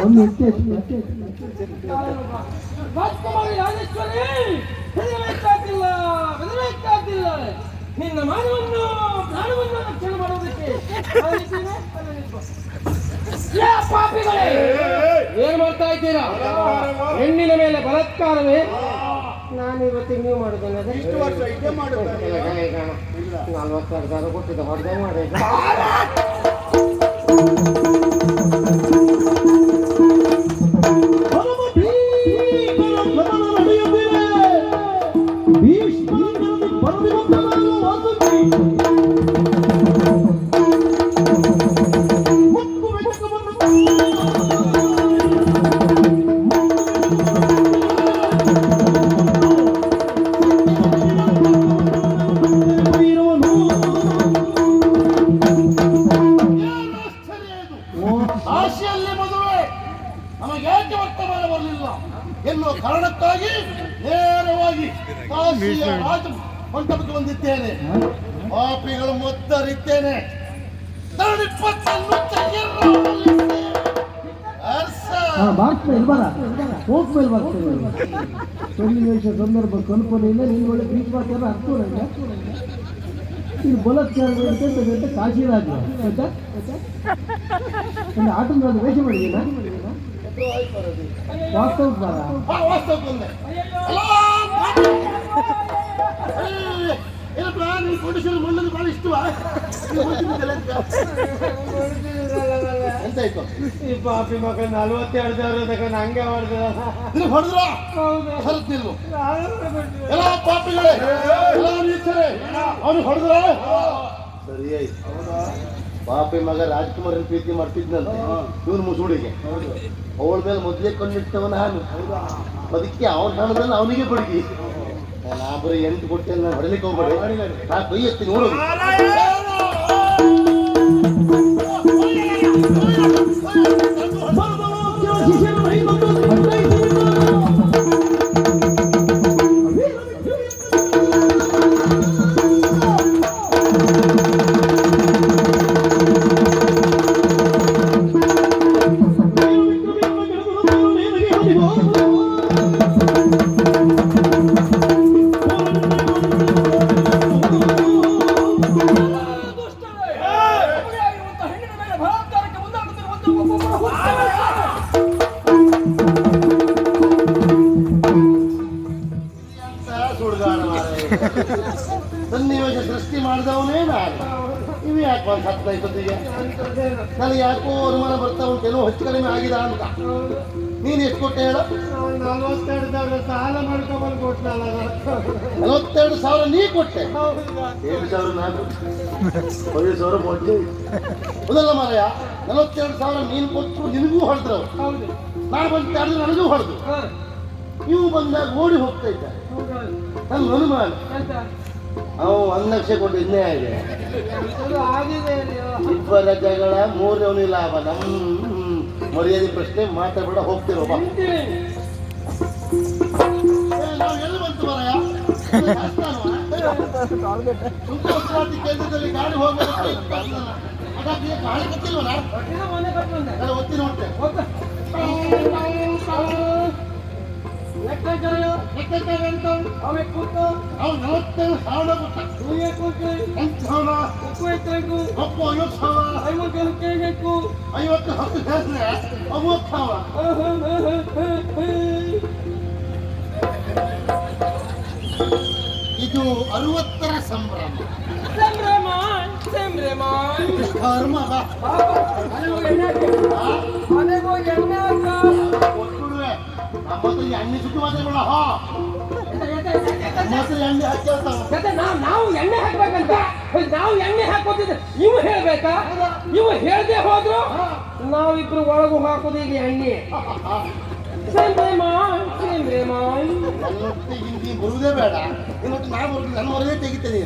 ಒಂದು ಎತ್ತಿ ಎತ್ತಿ ರಾಜ್ಕುಮಾರಿ ರಾಜೇಶ್ವರಿ ಹೆದರಬೇಕಾಗಿಲ್ಲ ಹೆದರಬೇಕಾಗಿಲ್ಲ ನಿನ್ನ ಮಾನವನ್ನು ಪ್ರಾಣವನ್ನು ರಕ್ಷಣೆ ಮಾಡೋದಕ್ಕೆ ಪಾಪಿಗಳೇ ಏನ್ ಮಾಡ್ತಾ ಇದ್ದೀರಾ ಹೆಣ್ಣಿನ ಮೇಲೆ ಬಲಾತ್ಕಾರವೇ ನಾನು ಇವತ್ತಿಗೆ ನೀವು ಮಾಡೋದನ್ನ ಎಷ್ಟು ವರ್ಷ? ಇದೇ ಮಾಡೋದು ನಲ್ವತ್ತೆರಡು ಸಾವಿರ ಕೊಟ್ಟಿದ್ದ ಹೊಡೆದ ಮಾಡಿ. ನಮಗೆ ಯಾಕೆ ವರ್ತಮಾನ ಬರಲಿಲ್ಲ? ಎನ್ನುವ ಕಾರಣಕ್ಕಾಗಿ ನೇರವಾಗಿ ಕಾಶಿಯ ರಾಜ ಮಂಟಪಕ್ಕೆ ಬಂದಿದ್ದೇನೆ. ಪಾಪಿಗಳು ಬರ್ತೇವೆ ಸನ್ನಿವೇಶ ಸಂದರ್ಭ ಕಲ್ಪನೆಯಿಂದ ನೀನು ಒಳ್ಳೆ ಬೀಚ್ ಮಾತಾಡ ಅರ್ಥ ಇದು ಬಲಾತ್ಕಾರ ಅಂತ ಕಾಶಿರಾಜ. ಆಯ್ತಾ? ಆಟದ ವೇಷ ಮಾಡಿದ್ದೀನ ಏನಪ್ಪ ನೀವು ಪುರುಷರು ಮಣ್ಣನ್ನು ಬಹಳ ಇಷ್ಟವಾ ಎಂತಾಯ್ತು ಈ ಪಾಪಿ ಮಕ್ಕಳು ನಲ್ವತ್ತೆರಡು ಸಾವಿರ ತಗೊಂಡು ಹಂಗೆ ಮಾಡ್ತದ ನೀವು ಹೊಡೆದ್ರ? ಹೊರತ್ ನಿಲ್ಲು ಎಲ್ಲ ಪಾಪಿಗಳೇ ಎಲ್ಲ ನೀಚರೇ ಅವನು ಹೊಡೆದ್ರ? ಸರಿ ಆಯ್ತು ಪಾಪಿ ಮಗ ರಾಜ್ಕುಮಾರ್ ಪ್ರೀತಿ ಮಾಡ್ತಿದ್ನಂತೆ. ಇವ್ನು ಮುಸುಡಿಗೆ. ಅವಳ ಮೇಲೆ ಮೊದಲೇ ಕಣ್ಣಿಟ್ಟವನ ನಾನು ಅದಕ್ಕೆ ಅವನ ಹಣದಲ್ಲಿ ಅವನಿಗೆ ಬಡ್ಗಿ ನಾ ಬರೀ ಎಂಟು ಕೊಟ್ಟೆ ನಾನು ಹೊಡಲಿಕ್ಕೆ ಹೋಗ್ಬೇಡಿ. ನಾ ಕೈ ಎತ್ತಿ ನೋಡು. ಹೆಣ್ಣಿನ ಮೇಲೆ ಸೃಷ್ಟಿ ಮಾಡಿದವನೇ ನಾನು ಇವು ಯಾಕೆ ಒಂದು ಹತ್ತೈದು ಹೊತ್ತಿಗೆ ನನಗೆ ಯಾಕೋ ಅನುಮಾನ ಬರ್ತಾ ಉಂಟು ಏನೋ ಹೆಚ್ಚು ಕಡಿಮೆ ಆಗಿದೆ ಅಂತ ನೀನು ಎಷ್ಟು ಕೊಟ್ಟೆ ಹೇಳ? ನಲ್ವತ್ತೆರಡು ಸಾವಿರ ಸಾಲ ಮಾಡ್ಕೊಂಡು ಕೊಟ್ಟಲ್ಲ ನಲವತ್ತೆರಡು ಸಾವಿರ ನೀ ಕೊಟ್ಟೆ. ಏಳು ಸಾವಿರ ನಾನು ಐದು ಸಾವಿರ ಕೊಟ್ಟೆ ಹೌದಲ್ಲ ಮಾರಾಯ, ನಲವತ್ತೆರಡು ಸಾವಿರ ನೀನು ಕೊಟ್ಟು ನಿನಗೂ ಹೊಡೆದ್ರು. ನಾನು ಬಂದು ತಡೆದು ನನಗೂ ಹೊಡೆದು ನೀವು ಬಂದಾಗ ಓಡಿ ಹೋಗ್ತಾ ಇದ್ದಾರೆ. ನನ್ನ ಅನುಮಾನ. ಅವು ಅವ ಒಂದು ಲಕ್ಷ ಕೊಟ್ಟು ಇನ್ನೇ ಆಗಿದೆ. ಇಬ್ಬರ ಜಗಳ, ಮೂರನೇ ಲಾಭ. ನಮ್ಮ ಮರ್ಯಾದೆ ಪ್ರಶ್ನೆ ಮಾತಾಡ್ಬೇಡ ಹೋಗ್ತಿರೋ ಬಾ ಹಿಂದೆ. ನಾವು ಎಲ್ಲಿ ಬಂತು ಮಾರಾಯ ಸುಂಕವಸ್ತ್ರಾತಿ ಕೇಂದ್ರದಲ್ಲಿ ಗಾಡಿ ಹೋಗ್ಬೇಕು ಹಾಗಾಗಿ ಗಾಳಿ ಗೊತ್ತಿಲ್ವಲ್ಲ ಇದು ಮನೆ ಕಟ್ಟು ಬಂದೆ. ಎಲ್ಲ ಒತ್ತಿ ನೋಡ್ತೆ ಹೋಗ್ತಾ. ಲೆಕ್ಕಾಚಾರ ಲೆಕ್ಕಾಚಾರ ಎಂತ? ಅವೇ ಕೂತು ಅವ್ನು ನಲವತ್ತೇಳು ಸಾವಿರ ಕೊಟ್ಟ ನೀವೇ ಕೂತು ಎಂಟು ಸಾವಿರ ಉಪ್ಪು ಎತ್ತಬೇಕು ಒಬ್ಬ ಐವತ್ತು ಸಾವಿರ ಐವತ್ತು ಹತ್ತು ಸೇರಿದ್ರೆ ಮೂವತ್ತು ಸಾವಿರ. ಇದು ಅರವತ್ತರ ಸಂಭ್ರಮ. ಸಂಭ್ರಮ ಸಂಭ್ರಮ. ಕರ್ಮ ಮನೆಗೆ ಎಣ್ಣೆ ಹೋಗಿ ಎಣ್ಣೆ ಸುಟ್ಟು ಎತ್ತ, ಎತ್ತ, ಎಣ್ಣೆ ಹಾಕ್ಯಾಳ್ತಾವ ಮತ್ತೆ ನಾವು ನಾವು ಎಣ್ಣೆ ಹಾಕ್ಬೇಕಂತ? ನಾವು ಎಣ್ಣೆ ಹಾಕೋತಿದ್ರೆ ಇವು ಹೇಳ್ಬೇಕಾ? ಇವು ಹೇಳ್ದೆ ಹೋದ್ರು? ನಾವಿಬ್ರು ಒಳಗು ಹಾಕೋದು ಈಗ ಎಣ್ಣೆ. ಬರುವುದೇ ಬೇಡ. ಇವತ್ತು ನಾನು ನನ್ನ ಹೊರಗೆ ತೆಗಿತೇನೆ